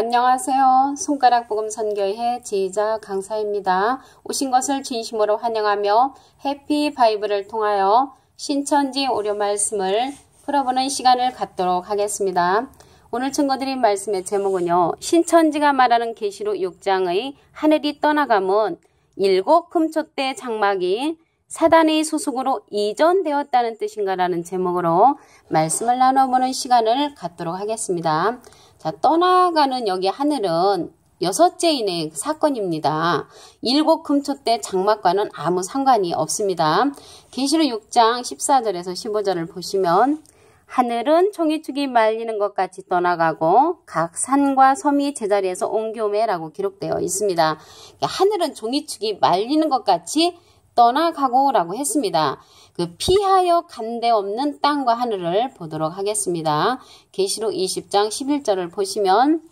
안녕하세요. 손가락 복음 선교회 지휘자 강사입니다. 오신 것을 진심으로 환영하며 해피 바이블을 통하여 신천지 오려 말씀을 풀어보는 시간을 갖도록 하겠습니다. 오늘 증거드린 말씀의 제목은요. 신천지가 말하는 계시록 6장의 하늘이 떠나감은 일곱 금초대 장막이 사단의 소속으로 이전되었다는 뜻인가라는 제목으로 말씀을 나눠보는 시간을 갖도록 하겠습니다. 자, 떠나가는 여기 하늘은 여섯째 인의 사건입니다. 일곱 금초 때 장막과는 아무 상관이 없습니다. 계시록 6장 14절에서 15절을 보시면 하늘은 종이축이 말리는 것 같이 떠나가고 각 산과 섬이 제자리에서 옮겨오매라고 기록되어 있습니다. 하늘은 종이축이 말리는 것 같이 떠나가고라고 했습니다. 그 피하여 간데 없는 땅과 하늘을 보도록 하겠습니다. 계시록 20장 11절을 보시면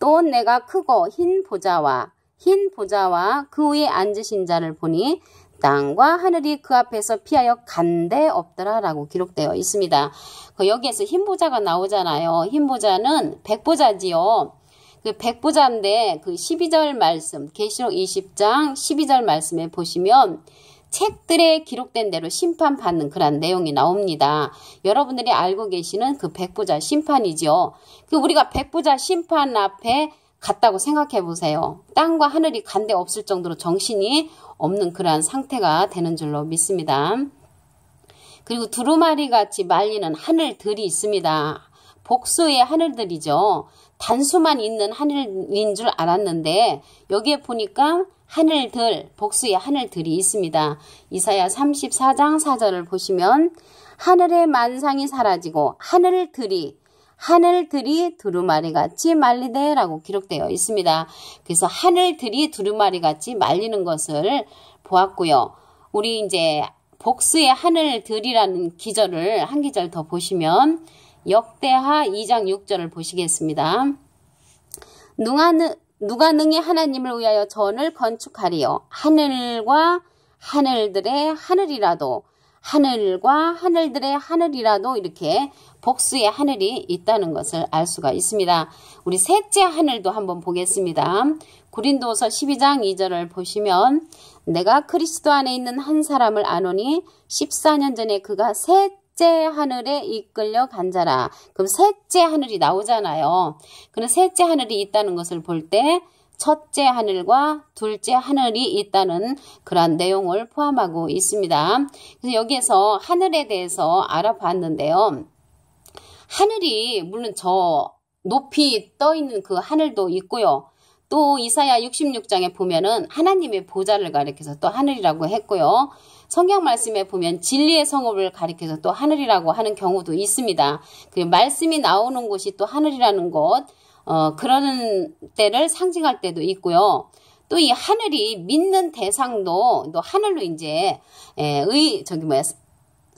또 내가 크고 흰 보좌와 흰 보좌와 그 위에 앉으신 자를 보니 땅과 하늘이 그 앞에서 피하여 간데 없더라라고 기록되어 있습니다. 그 여기에서 흰 보좌가 나오잖아요. 흰 보좌는 백보좌지요. 그 백보자인데 그 12절 말씀 계시록 20장 12절 말씀에 보시면 책들에 기록된 대로 심판받는 그런 내용이 나옵니다. 여러분들이 알고 계시는 그 백부자 심판이죠. 그 우리가 백부자 심판 앞에 갔다고 생각해 보세요. 땅과 하늘이 간데 없을 정도로 정신이 없는 그러한 상태가 되는 줄로 믿습니다. 그리고 두루마리 같이 말리는 하늘들이 있습니다. 복수의 하늘들이죠. 단수만 있는 하늘인 줄 알았는데 여기에 보니까 하늘들, 복수의 하늘들이 있습니다. 이사야 34장 4절을 보시면 하늘의 만상이 사라지고 하늘들이 하늘들이 두루마리 같이 말리되 라고 기록되어 있습니다. 그래서 하늘들이 두루마리 같이 말리는 것을 보았고요. 우리 이제 복수의 하늘들이라는 기절을 한 기절 더 보시면 역대하 2장 6절을 보시겠습니다. 누가 능히 하나님을 위하여 전을 건축하리요. 하늘과 하늘들의 하늘이라도 하늘과 하늘들의 하늘이라도 이렇게 복수의 하늘이 있다는 것을 알 수가 있습니다. 우리 셋째 하늘도 한번 보겠습니다. 구린도서 12장 2절을 보시면 내가 그리스도 안에 있는 한 사람을 아노니 14년 전에 그가 셋 셋째 하늘에 이끌려 간 자라. 그럼 셋째 하늘이 나오잖아요. 그럼 셋째 하늘이 있다는 것을 볼 때 첫째 하늘과 둘째 하늘이 있다는 그러한 내용을 포함하고 있습니다. 그래서 여기에서 하늘에 대해서 알아봤는데요. 하늘이 물론 저 높이 떠 있는 그 하늘도 있고요. 또 이사야 66장에 보면은 하나님의 보좌를 가리켜서 또 하늘이라고 했고요. 성경 말씀에 보면 진리의 성읍을 가리켜서 또 하늘이라고 하는 경우도 있습니다. 그 말씀이 나오는 곳이 또 하늘이라는 곳, 어, 그런 때를 상징할 때도 있고요. 또 이 하늘이 믿는 대상도 또 하늘로 이제 에, 의 저기 뭐야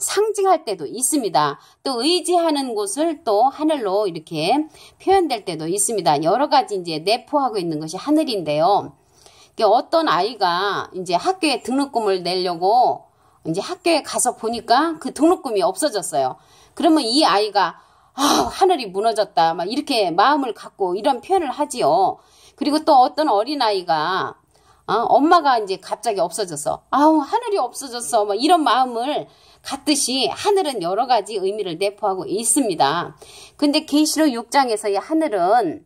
상징할 때도 있습니다. 또 의지하는 곳을 또 하늘로 이렇게 표현될 때도 있습니다. 여러 가지 이제 내포하고 있는 것이 하늘인데요. 어떤 아이가 이제 학교에 등록금을 내려고 이제 학교에 가서 보니까 그 등록금이 없어졌어요. 그러면 이 아이가 아, 하늘이 무너졌다. 막 이렇게 마음을 갖고 이런 표현을 하지요. 그리고 또 어떤 어린아이가 어, 엄마가 이제 갑자기 없어졌어. 아우, 하늘이 없어졌어. 막 이런 마음을 갖듯이 하늘은 여러 가지 의미를 내포하고 있습니다. 근데 계시록 6장에서의 하늘은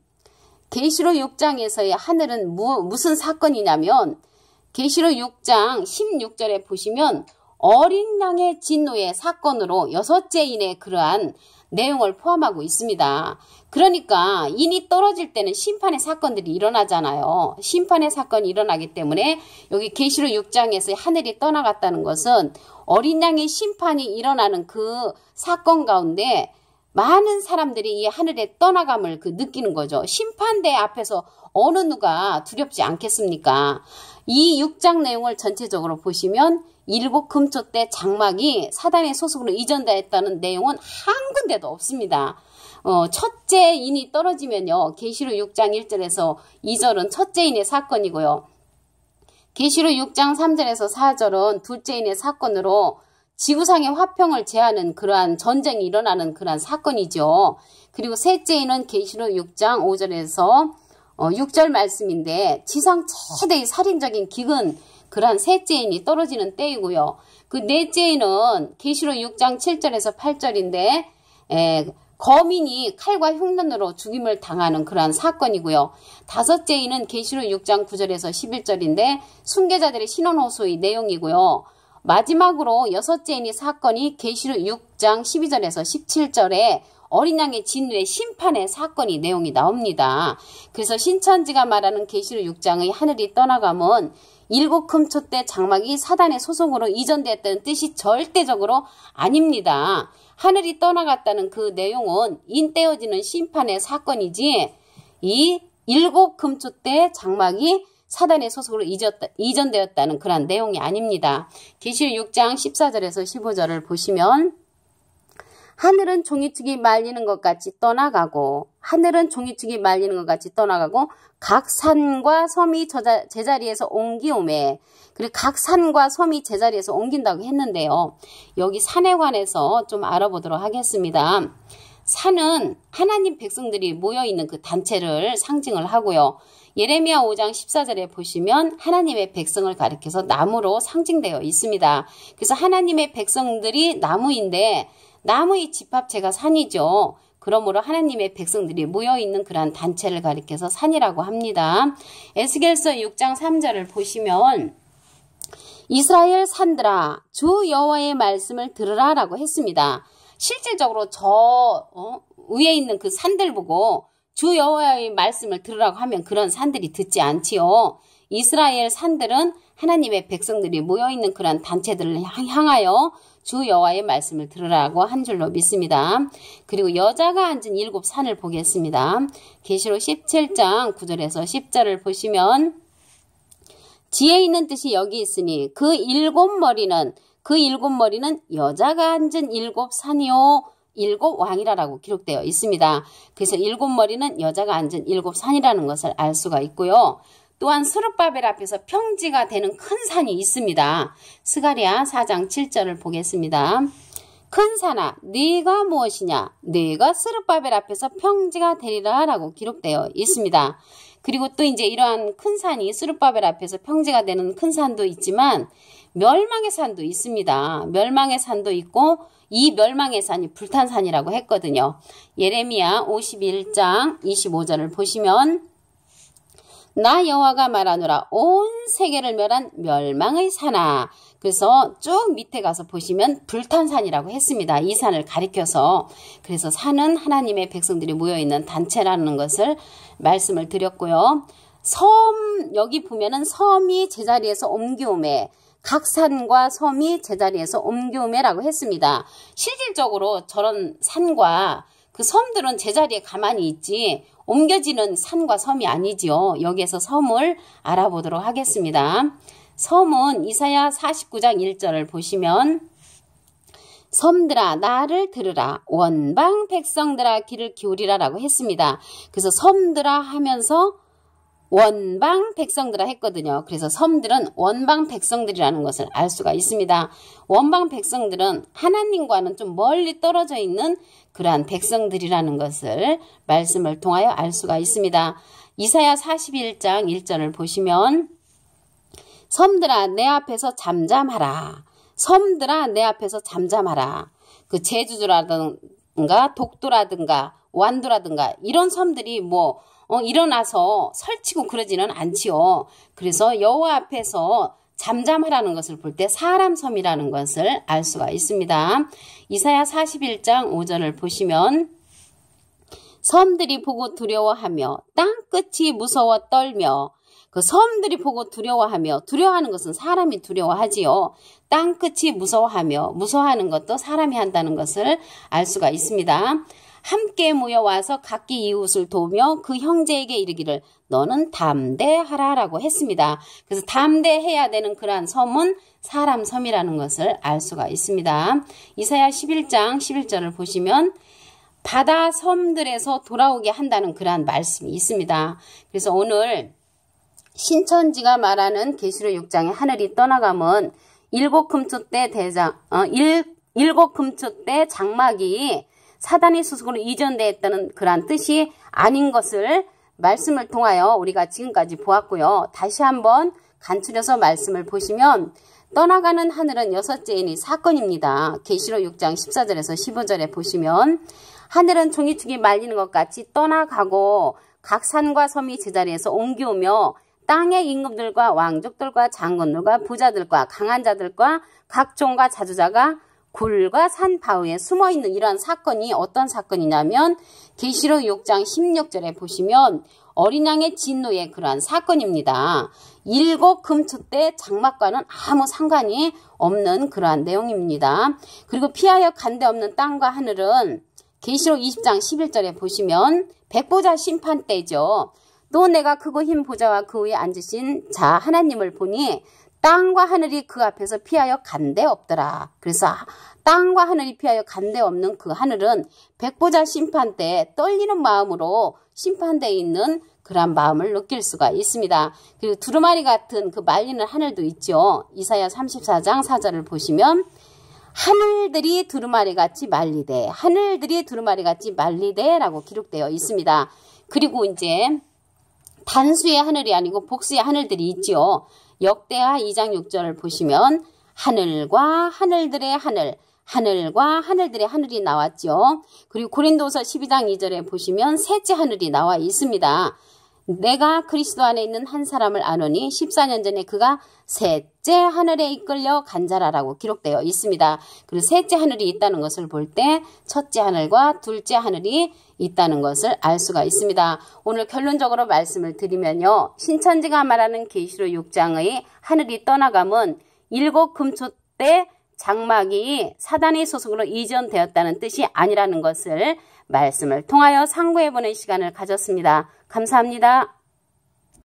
계시록 6장에서의 하늘은 무, 무슨 사건이냐면 계시록 6장 16절에 보시면 어린 양의 진노의 사건으로 여섯째인의 그러한 내용을 포함하고 있습니다. 그러니까 인이 떨어질 때는 심판의 사건들이 일어나잖아요. 심판의 사건이 일어나기 때문에 여기 계시록 6장에서 하늘이 떠나갔다는 것은 어린 양의 심판이 일어나는 그 사건 가운데 많은 사람들이 이 하늘에 떠나감을 그 느끼는 거죠. 심판대 앞에서 어느 누가 두렵지 않겠습니까? 이 6장 내용을 전체적으로 보시면 일곱 금초 때 장막이 사단의 소속으로 이전되었다는 내용은 한 군데도 없습니다. 어, 첫째 인이 떨어지면요. 계시록 6장 1절에서 2절은 첫째 인의 사건이고요. 계시록 6장 3절에서 4절은 둘째 인의 사건으로 지구상의 화평을 제하는 그러한 전쟁이 일어나는 그러한 사건이죠. 그리고 셋째 인은 계시록 6장 5절에서 어, 6절 말씀인데 지상 최대의 살인적인 기근 그러한 셋째 인이 떨어지는 때이고요. 그 넷째 인은 계시록 6장 7절에서 8절인데 에, 거민이 칼과 흉년으로 죽임을 당하는 그러한 사건이고요. 다섯째 인은 계시록 6장 9절에서 11절인데 순계자들의 신원호소의 내용이고요. 마지막으로 여섯째인이 사건이 계시록 6장 12절에서 17절에 어린 양의 진노의 심판의 사건이 내용이 나옵니다. 그래서 신천지가 말하는 계시록 6장의 하늘이 떠나감은 일곱 금초 때 장막이 사단의 소속으로 이전됐다는 뜻이 절대적으로 아닙니다. 하늘이 떠나갔다는 그 내용은 인떼어지는 심판의 사건이지 이 일곱 금초 때 장막이 사단의 소속으로 잊었다, 이전되었다는 그런 내용이 아닙니다. 계시록 6장 14절에서 15절을 보시면 하늘은 종이축이 말리는 것 같이 떠나가고 하늘은 종이축이 말리는 것 같이 떠나가고 각 산과 섬이 저자, 제자리에서 옮기오매 그리고 각 산과 섬이 제자리에서 옮긴다고 했는데요. 여기 산에 관해서 좀 알아보도록 하겠습니다. 산은 하나님 백성들이 모여있는 그 단체를 상징을 하고요. 예레미야 5장 14절에 보시면 하나님의 백성을 가리켜서 나무로 상징되어 있습니다. 그래서 하나님의 백성들이 나무인데 나무의 집합체가 산이죠. 그러므로 하나님의 백성들이 모여있는 그러한 단체를 가리켜서 산이라고 합니다. 에스겔서 6장 3절을 보시면 이스라엘 산들아 주 여호와의 말씀을 들으라 라고 했습니다. 실질적으로 저 어, 위에 있는 그 산들 보고 주 여호와의 말씀을 들으라고 하면 그런 산들이 듣지 않지요. 이스라엘 산들은 하나님의 백성들이 모여있는 그런 단체들을 향하여 주 여호와의 말씀을 들으라고 한 줄로 믿습니다. 그리고 여자가 앉은 일곱 산을 보겠습니다. 계시록 17장 9절에서 10절을 보시면 지혜 있는 뜻이 여기 있으니 그 일곱 머리는 그 일곱 머리는 여자가 앉은 일곱 산이요 일곱 왕이라라고 기록되어 있습니다. 그래서 일곱 머리는 여자가 앉은 일곱 산이라는 것을 알 수가 있고요. 또한 스룹바벨 앞에서 평지가 되는 큰 산이 있습니다. 스가리아 4장 7절을 보겠습니다. 큰 산아 네가 무엇이냐 네가 스룹바벨 앞에서 평지가 되리라 라고 기록되어 있습니다. 그리고 또 이제 이러한 큰 산이 스룹바벨 앞에서 평지가 되는 큰 산도 있지만 멸망의 산도 있습니다. 멸망의 산도 있고 이 멸망의 산이 불탄 산이라고 했거든요. 예레미야 51장 25절을 보시면 나 여호와가 말하노라 온 세계를 멸한 멸망의 산아. 그래서 쭉 밑에 가서 보시면 불탄산이라고 했습니다. 이 산을 가리켜서 그래서 산은 하나님의 백성들이 모여 있는 단체라는 것을 말씀을 드렸고요. 섬 여기 보면은 섬이 제자리에서 옮겨오매 각 산과 섬이 제자리에서 옮겨오매라고 했습니다. 실질적으로 저런 산과 그 섬들은 제자리에 가만히 있지 옮겨지는 산과 섬이 아니지요. 여기에서 섬을 알아보도록 하겠습니다. 섬은 이사야 49장 1절을 보시면 섬들아 나를 들으라 원방 백성들아 귀를 기울이라 라고 했습니다. 그래서 섬들아 하면서 원방 백성들아 했거든요. 그래서 섬들은 원방 백성들이라는 것을 알 수가 있습니다. 원방 백성들은 하나님과는 좀 멀리 떨어져 있는 그러한 백성들이라는 것을 말씀을 통하여 알 수가 있습니다. 이사야 41장 1절을 보시면 섬들아 내 앞에서 잠잠하라. 섬들아 내 앞에서 잠잠하라. 그 제주도라든가 독도라든가 완도라든가 이런 섬들이 뭐 어, 일어나서 설치고 그러지는 않지요. 그래서 여호와 앞에서 잠잠하라는 것을 볼 때 사람 섬이라는 것을 알 수가 있습니다. 이사야 41장 5절을 보시면 섬들이 보고 두려워하며 땅끝이 무서워 떨며 그 섬들이 보고 두려워하며 두려워하는 것은 사람이 두려워하지요. 땅끝이 무서워하며 무서워하는 것도 사람이 한다는 것을 알 수가 있습니다. 함께 모여와서 각기 이웃을 도우며 그 형제에게 이르기를 너는 담대하라라고 했습니다. 그래서 담대해야 되는 그러한 섬은 사람 섬이라는 것을 알 수가 있습니다. 이사야 11장 11절을 보시면 바다 섬들에서 돌아오게 한다는 그러한 말씀이 있습니다. 그래서 오늘 신천지가 말하는 계시록 6장의 하늘이 떠나감은 일곱 금초 때 대장 어, 일, 일곱 금초 때 장막이 사단의 수속으로 이전되었다는 그러한 뜻이 아닌 것을 말씀을 통하여 우리가 지금까지 보았고요. 다시 한번 간추려서 말씀을 보시면 떠나가는 하늘은 여섯째이니 사건입니다. 계시록 6장 14절에서 15절에 보시면 하늘은 종이축이 말리는 것 같이 떠나가고 각 산과 섬이 제자리에서 옮겨오며 땅의 임금들과 왕족들과 장군들과 부자들과 강한 자들과 각 종과 자주자가 굴과 산 바위에 숨어 있는 이러한 사건이 어떤 사건이냐면 계시록 6장 16절에 보시면 어린 양의 진노의 그러한 사건입니다. 일곱 금초 때 장막과는 아무 상관이 없는 그러한 내용입니다. 그리고 피하여 간데 없는 땅과 하늘은 계시록 20장 11절에 보시면 백보자 심판 때죠. 또 내가 크고 흰 보좌와 그 위에 앉으신 자 하나님을 보니 땅과 하늘이 그 앞에서 피하여 간데 없더라. 그래서 땅과 하늘이 피하여 간데 없는 그 하늘은 백보자 심판 때 떨리는 마음으로 심판대에 있는 그러한 마음을 느낄 수가 있습니다. 그리고 두루마리 같은 그 말리는 하늘도 있죠. 이사야 34장 4절을 보시면 하늘들이 두루마리 같이 말리되 하늘들이 두루마리 같이 말리되 라고 기록되어 있습니다. 그리고 이제 단수의 하늘이 아니고 복수의 하늘들이 있죠. 역대하 2장 6절을 보시면 하늘과 하늘들의 하늘 하늘과 하늘들의 하늘이 나왔죠. 그리고 고린도서 12장 2절에 보시면 셋째 하늘이 나와 있습니다. 내가 그리스도 안에 있는 한 사람을 아노니 14년 전에 그가 셋째 하늘에 이끌려 간 자라라고 기록되어 있습니다. 그리고 셋째 하늘이 있다는 것을 볼 때 첫째 하늘과 둘째 하늘이 있다는 것을 알 수가 있습니다. 오늘 결론적으로 말씀을 드리면요. 신천지가 말하는 계시록 6장의 하늘이 떠나감은 일곱 금초 때 장막이 사단의 소속으로 이전되었다는 뜻이 아니라는 것을 말씀을 통하여 상고해보는 시간을 가졌습니다. 감사합니다.